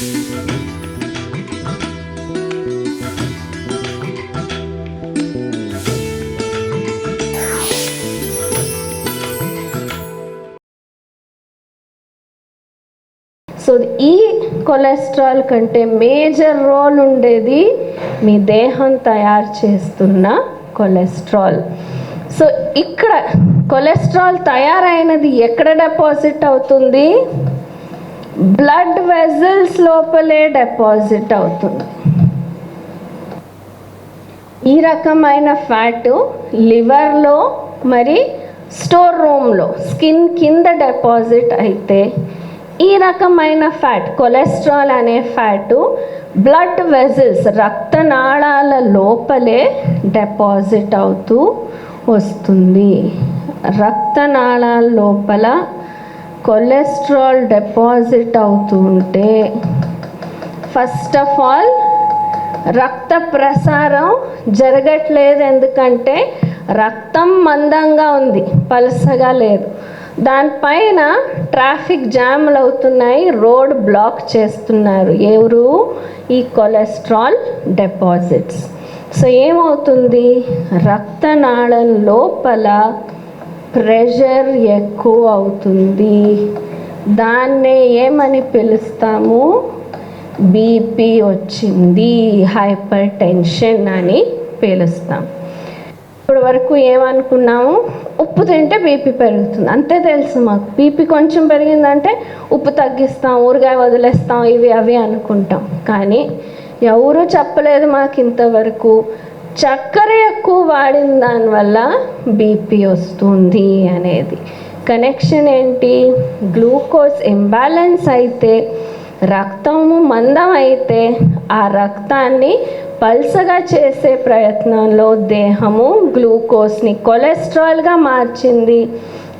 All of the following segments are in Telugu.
సో ఈ కొలెస్ట్రాల్ కంటే మేజర్ రోల్ ఉండేది మీ దేహం తయారు చేస్తున్న కొలెస్ట్రాల్. సో ఇక్కడ కొలెస్ట్రాల్ తయారైనది ఎక్కడ డిపాజిట్ అవుతుంది? బ్లడ్ వెజల్స్ లోపలే డిపాజిట్ అవుతుంది. ఈ రకమైన ఫ్యాట్ లివర్లో మరి స్టోర్ రూమ్లో స్కిన్ కింద డిపాజిట్ అయితే ఈ రకమైన ఫ్యాట్ కొలెస్ట్రాల్ అనే ఫ్యాటు బ్లడ్ వెజల్స్ రక్తనాళాల లోపలే డిపాజిట్ అవుతూ వస్తుంది. రక్తనాళాల లోపల కొలెస్ట్రాల్ డిపాజిట్ అవుతుంటే ఫస్ట్ ఆఫ్ ఆల్ రక్త ప్రసారం జరగట్లేదు. ఎందుకంటే రక్తం మందంగా ఉంది పలసగా లేదు. దానిపైన ట్రాఫిక్ జామ్లు అవుతున్నాయి రోడ్ బ్లాక్ చేస్తున్నారు. ఎవరు ఈ కొలెస్ట్రాల్ డిపాజిట్స్. సో ఏమవుతుంది? రక్తనాళం లోపల ప్రెషర్ ఎక్కువ అవుతుంది దాన్నే ఏమని పిలుస్తాము? బీపీ వచ్చింది హైపర్ టెన్షన్ అని పిలుస్తాం. ఇప్పుడు వరకు ఏమనుకున్నాము? ఉప్పు తింటే బీపీ పెరుగుతుంది. అంతే తెలుసు మాకు. బీపీ కొంచెం పెరిగిందంటే ఉప్పు తగ్గిస్తాం ఊరగాయ వదిలేస్తాం ఇవి అవి అనుకుంటాం. కానీ ఎవరు చెప్పలేదు మాకు ఇంతవరకు. చక్కెర ఎక్కువ వాడిన దానివల్ల బీపీ వస్తుంది అనేది. కనెక్షన్ ఏంటి? గ్లూకోజ్ ఇంబ్యాలెన్స్ అయితే రక్తము మందం అయితే ఆ రక్తాన్ని పల్సగా చేసే ప్రయత్నంలో దేహము గ్లూకోజ్ని కొలెస్ట్రాల్గా మార్చింది.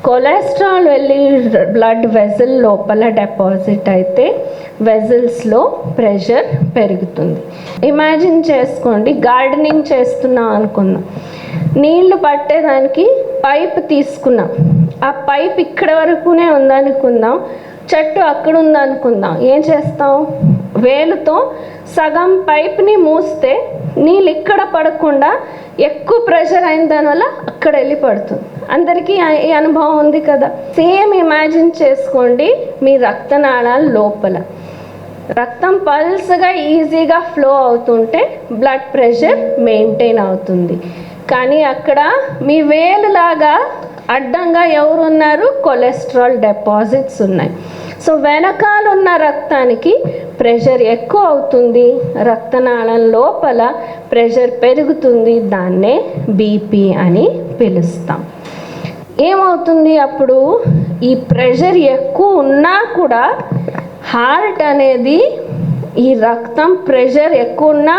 కొలెస్ట్రాల్ వెళ్ళి బ్లడ్ వెజల్ లోపల డిపాజిట్ అయితే వెజల్స్లో ప్రెషర్ పెరుగుతుంది. ఇమాజిన్ చేసుకోండి గార్డెనింగ్ చేస్తున్నాం అనుకుందాం నీళ్ళు పట్టేదానికి పైప్ తీసుకున్నాం. ఆ పైప్ ఇక్కడ వరకునే ఉందనుకుందాం చెట్టు అక్కడ ఉందనుకుందాం. ఏం చేస్తాం? వేలుతో సగం పైప్ని మూస్తే నీళ్ళు ఇక్కడ పడకుండా ఎక్కువ ప్రెషర్ అయిన దానివల్ల అక్కడ వెళ్ళి పడుతుంది. అందరికీ ఈ అనుభవం ఉంది కదా. సేమ్ ఇమాజిన్ చేసుకోండి మీ రక్తనాళాల లోపల. రక్తం పల్స్గా ఈజీగా ఫ్లో అవుతుంటే బ్లడ్ ప్రెషర్ మెయింటైన్ అవుతుంది. కానీ అక్కడ మీ వేలులాగా అడ్డంగా ఎవరు ఉన్నారు కొలెస్ట్రాల్ డిపాజిట్స్ ఉన్నాయి. సో వెనకాల ఉన్న రక్తానికి ప్రెషర్ ఎక్కువ అవుతుంది. రక్తనాళం లోపల ప్రెషర్ పెరుగుతుంది. దాన్నే బీపీ అని పిలుస్తాం. ఏమవుతుంది అప్పుడు? ఈ ప్రెషర్ ఎక్కువ ఉన్నా కూడా హార్ట్ అనేది ఈ రక్తం ప్రెషర్ ఎక్కువ ఉన్నా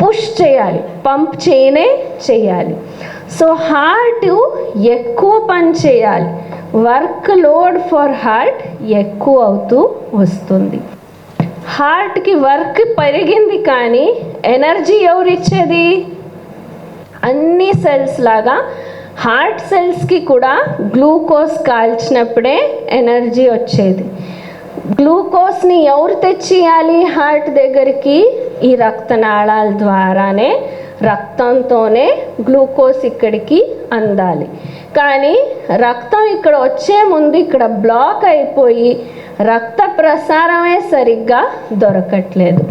పుష్ చేయాలి పంప్ చేయనే చేయాలి. సో హార్ట్ ఎక్కువ పని చేయాలి. వర్క్ లోడ్ ఫర్ హార్ట్ ఎక్కువ అవుతూ వస్తుంది. హార్ట్కి వర్క్ పెరిగింది కానీ ఎనర్జీ ఎవరు ఇచ్చేది అన్ని సెల్స్ లాగా హార్ట్ సెల్స్కి కూడా గ్లూకోజ్ కాల్చినప్పుడే ఎనర్జీ వచ్చేది. గ్లూకోజ్ని ఎవరు తెచ్చియాలి? హార్ట్ దగ్గరికి ఈ రక్తనాళాల ద్వారానే రక్తంతోనే గ్లూకోజ్ ఇక్కడికి అందాలి. కానీ రక్తం ఇక్కడ వచ్చే ముందు ఇక్కడ బ్లాక్ అయిపోయి రక్త ప్రసారమే సరిగ్గా దొరకట్లేదు.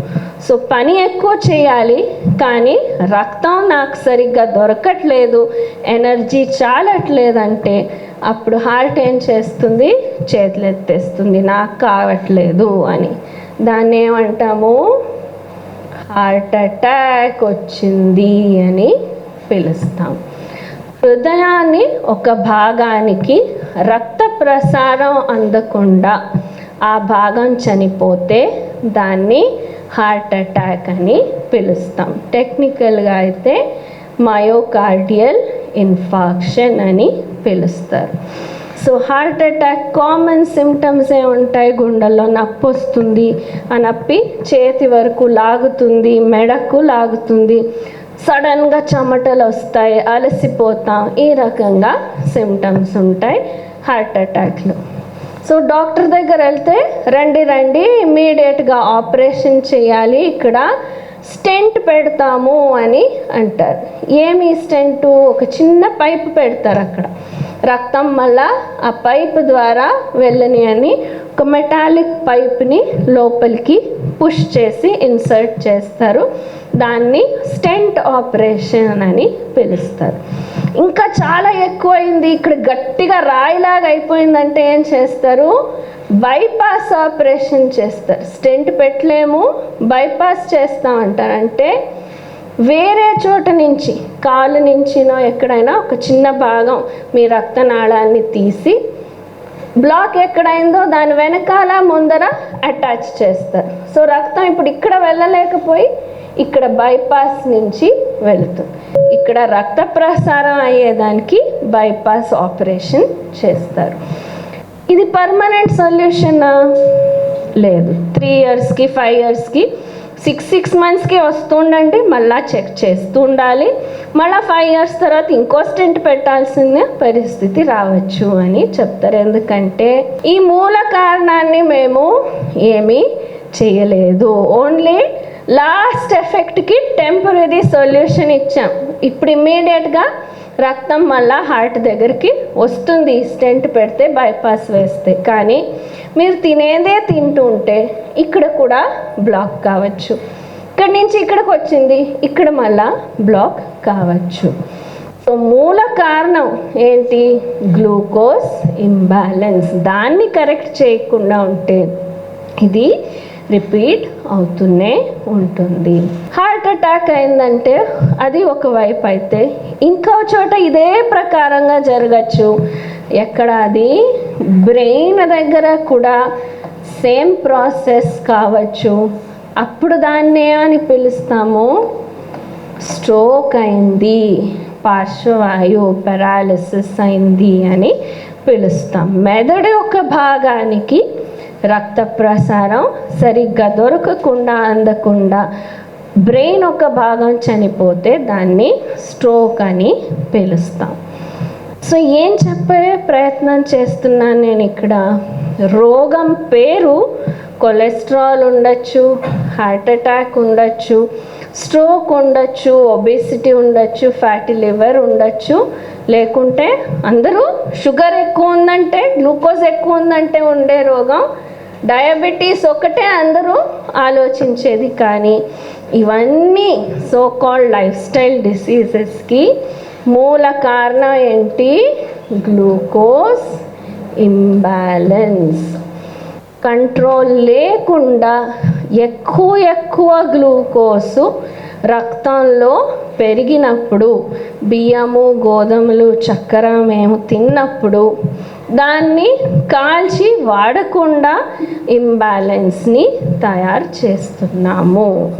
సో పని ఎక్కువ చేయాలి కానీ రక్తం నాకు సరిగ్గా దొరకట్లేదు ఎనర్జీ చాలట్లేదంటే అప్పుడు హార్ట్ ఏం చేస్తుంది? చేతులెత్తేస్తుంది నాకు కావట్లేదు అని. దాన్ని ఏమంటాము? హార్ట్ అటాక్ వచ్చింది అని పిలుస్తాం. హృదయాన్ని ఒక భాగానికి రక్త ప్రసారం అందకుండా ఆ భాగం చనిపోతే దాన్ని హార్ట్ అటాక్ అని పిలుస్తాం. టెక్నికల్గా అయితే మయోకార్డియల్ ఇన్ఫాక్షన్ అని పిలుస్తారు. So heart attack common symptoms ఏ ఉంటాయి? గుండెల్లో నొప్పి వస్తుంది ఆ నొప్పి చేతి వరకు లాగుతుంది మెడకు లాగుతుంది. సడన్గా చెమటలు వస్తాయి అలసిపోతాం ఈ రకంగా సిమ్టమ్స్ ఉంటాయి హార్ట్ అటాక్లో సో డాక్టర్ దగ్గర వెళ్తే రండి రండి ఇమ్మీడియట్గా ఆపరేషన్ చేయాలి ఇక్కడ స్టెంట్ పెడతాము అని అంటారు. ఏమి స్టెంటు? ఒక చిన్న పైపు పెడతారు అక్కడ. రక్తం మళ్ళా ఆ పైప్ ద్వారా వెళ్ళని అని ఒక మెటాలిక్ పైప్ని లోపలికి పుష్ చేసి ఇన్సర్ట్ చేస్తారు. దాన్ని స్టెంట్ ఆపరేషన్ అని పిలుస్తారు. ఇంకా చాలా ఎక్కువైంది. ఇక్కడ గట్టిగా రాయిలాగా అయిపోయిందంటే ఏం చేస్తారు? బైపాస్ ఆపరేషన్ చేస్తారు. స్టెంట్ పెట్టలేము బైపాస్ చేస్తామంటారు అంటే వేరే చోట నుంచి కాలు నుంచినో ఎక్కడైనా ఒక చిన్న భాగం మీ రక్తనాళాన్ని తీసి బ్లాక్ ఎక్కడైందో దాని వెనకాల ముందర అటాచ్ చేస్తారు. సో రక్తం ఇప్పుడు ఇక్కడ వెళ్ళలేకపోయి ఇక్కడ బైపాస్ నుంచి వెళుతుంది. ఇక్కడ రక్త ప్రసారం అయ్యేదానికి బైపాస్ ఆపరేషన్ చేస్తారు. ఇది పర్మనెంట్ సొల్యూషనా? లేదు. త్రీ ఇయర్స్కి ఫైవ్ ఇయర్స్కి సిక్స్ సిక్స్ మంత్స్కి వస్తుండండి మళ్ళా చెక్ చేస్తూ ఉండాలి మళ్ళీ ఫైవ్ ఇయర్స్ తర్వాత ఇంకో స్టెంట్ పెట్టాల్సిన పరిస్థితి రావచ్చు అని చెప్తారు. ఎందుకంటే ఈ మూల కారణాన్ని మేము ఏమీ చేయలేదు. ఓన్లీ లాస్ట్ ఎఫెక్ట్కి టెంపరీ సొల్యూషన్ ఇచ్చాం. ఇప్పుడు ఇమ్మీడియట్గా రక్తం మళ్ళా హార్ట్ దగ్గరికి వస్తుంది. స్టెంట్ పెడితే బైపాస్ వేస్తే. కానీ మీరు తినేదే తింటూ ఉంటే ఇక్కడ కూడా బ్లాక్ కావచ్చు. ఇక్కడి నుంచి ఇక్కడికి వచ్చింది. ఇక్కడ మళ్ళా బ్లాక్ కావచ్చు. సో మూల కారణం ఏంటి? గ్లూకోజ్ ఇంబ్యాలెన్స్ దాన్ని కరెక్ట్ చేయకుండా ఉంటే ఇది రిపీట్ అవుతూనే ఉంటుంది. హార్ట్ అటాక్ అయిందంటే అది ఒక వైపు అయితే ఇంకో చోట ఇదే ప్రకారంగా జరగచ్చు. ఎక్కడ అది? బ్రెయిన్ దగ్గర కూడా సేమ్ ప్రాసెస్ కావచ్చు. అప్పుడు దాన్ని అని పిలుస్తాము? స్ట్రోక్ అయింది పార్శ్వవాయు పెరాలిసిస్ అయింది అని పిలుస్తాం. మెదడు ఒక భాగానికి రక్త ప్రసారం సరిగ్గా దొరకకుండా అందకుండా బ్రెయిన్ ఒక భాగం చనిపోతే దాన్ని స్ట్రోక్ అని పిలుస్తాం. సో ఏం చెప్పే ప్రయత్నం చేస్తున్నాను నేను ఇక్కడ? రోగం పేరు కొలెస్ట్రాల్ ఉండొచ్చు హార్ట్ అటాక్ ఉండొచ్చు స్ట్రోక్ ఉండొచ్చు ఒబేసిటీ ఉండొచ్చు ఫ్యాటీ లివర్ ఉండొచ్చు. లేకుంటే అందరూ షుగర్ ఎక్కువ ఉందంటే గ్లూకోజ్ ఎక్కువ ఉందంటే ఉండే రోగం డయాబెటీస్ ఒకటే అందరూ ఆలోచించేది కానీ ఇవన్నీ సో కాల్డ్ లైఫ్ స్టైల్ డిసీజెస్కి మూల కారణం ఏంటి? గ్లూకోజ్ ఇంబ్యాలెన్స్ కంట్రోల్ లేకుండా ఎక్కువ ఎక్కువ గ్లూకోసు రక్తంలో పెరిగినప్పుడు బియ్యము గోధుమలు చక్కెర మేము తిన్నప్పుడు దాన్ని కాల్చి వాడకుండా ఇంబ్యాలెన్స్ని తయారు చేస్తున్నాము.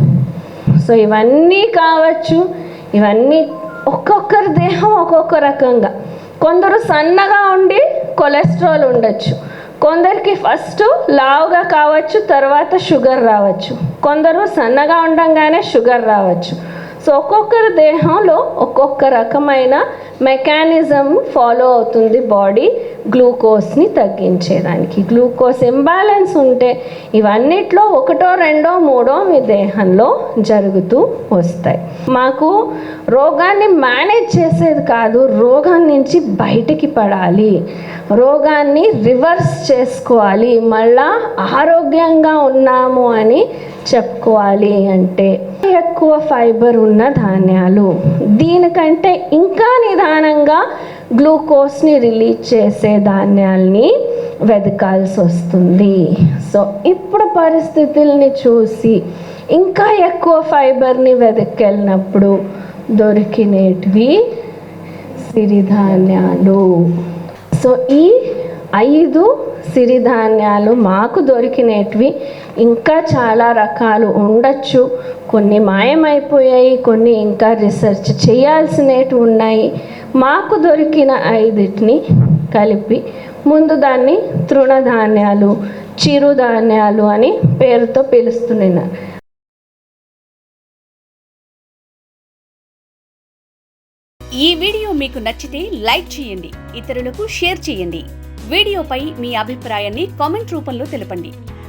సో ఇవన్నీ కావచ్చు ఇవన్నీ ఒక్కొక్కరి దేహం ఒక్కొక్క రకంగా. కొందరు సన్నగా ఉండి కొలెస్ట్రాల్ ఉండొచ్చు. కొందరికి ఫస్ట్ లావుగా కావచ్చు తర్వాత షుగర్ రావచ్చు. కొందరు సన్నగా ఉండంగానే షుగర్ రావచ్చు. సో ఒక్కొక్కరి దేహంలో ఒక్కొక్క రకమైన మెకానిజం ఫాలో అవుతుంది బాడీ. గ్లూకోజ్ని తగ్గించేదానికి. గ్లూకోజ్ ఇంబ్యాలెన్స్ ఉంటే ఇవన్నిట్లో ఒకటో రెండో మూడో మీ దేహంలో జరుగుతూ వస్తాయి. మాకు రోగాన్ని మేనేజ్ చేసేది కాదు రోగం నుంచి బయటికి పడాలి. రోగాన్ని రివర్స్ చేసుకోవాలి. మళ్ళా ఆరోగ్యంగా ఉన్నాము అని చెప్పుకోవాలి అంటే ఎక్కువ ఫైబర్ ఉన్న ధాన్యాలు. దీనికంటే ఇంకా నిదానంగా గ్లూకోజ్ని రిలీజ్ చేసే ధాన్యాల్ని వెతకాల్సి వస్తుంది. సో ఇప్పుడు పరిస్థితుల్ని చూసి ఇంకా ఎక్కువ ఫైబర్ని వెతకెళ్ళినప్పుడు దొరికినేటివి సిరిధాన్యాలు. సో ఈ ఐదు సిరిధాన్యాలు మాకు దొరికినటివి ఇంకా చాలా రకాలు ఉండొచ్చు. కొన్ని మాయమైపోయాయి కొన్ని ఇంకా రీసెర్చ్ చేయాల్సినవి ఉన్నాయి. మాకు దొరికిన ఐదిటిని కలిపి ముందు దాన్ని తృణధాన్యాలు చిరుధాన్యాలు అని పేరుతో పిలుస్తున్నారు ఈ వీడియో మీకు నచ్చితే లైక్ చేయండి ఇతరులకు షేర్ చేయండి. వీడియోపై మీ అభిప్రాయాన్ని కామెంట్ రూపంలో తెలపండి.